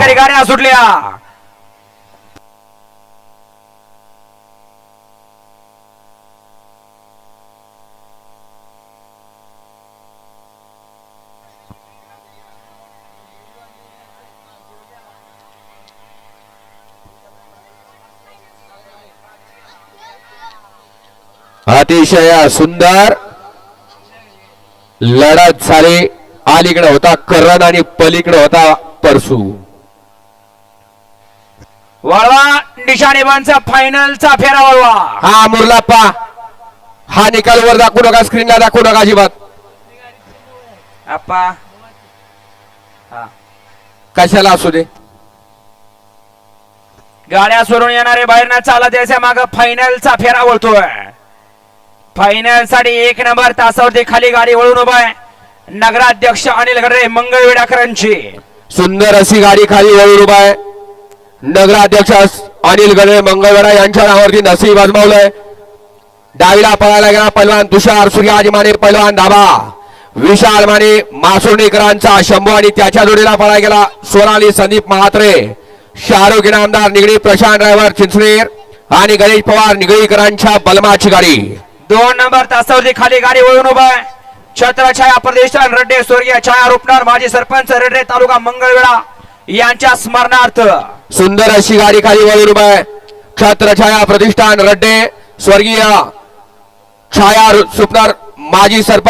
मानकरी गाड्या सुटल्या. अतिशय सुंदर लढत झाली अलीकडे होता करण आणि पलीकडे होता परसू. वळवा निशाणेबांचा फायनलचा फेरा वळवा. हा मुरलाप्पा. हा निकाल वर दाखवू नका स्क्रीनला दाखवू नका अजिबात. आप्पा हा. कशाला असू दे? गाड्या सोडून येणारे बाहेरनं चालत यायच्या माग फायनलचा फेरा वळतोय. फायनलसाठी एक नंबर तासावरती खाली गाडी वळून उभा आहे. नगराध्यक्ष अनिल गडरे मंगळ वेडाकरांची सुंदर अशी गाडी खाली वळून उभा आहे. नगराध्यक्ष अनिल गणे मंगळवेडा यांच्या नावावरती नसीब आजमावलंय डावीला पळायला गेला पैलवान तुषार सूर्याजी माने पैलवान धाबा. विशाल माने मासुर्णीकरांचा शंभू आणि त्याच्या जोडीला पळायला गेला सोनाली संदीप महात्रे. शाहरुख इनामदार निगडी प्रशांत ड्रायव्हर चिंचणेर आणि गणेश पवार निगडीकरांच्या बलमाची गाडी. दोन नंबर तासावरती खाली गाडी वळून उभा आहे. छत्रछाया प्रदेशान रड्डे स्वर्गीय छाया रूपनार माजी सरपंच रड्डे तालुका मंगळवेळा यांच्या स्मरणार्थ. सुंदर अशी गाडी खाली वळून उभा आहे. छत्रछाया प्रतिष्ठान रड्डे स्वर्गीय छाया सुपनार माजी सरपंच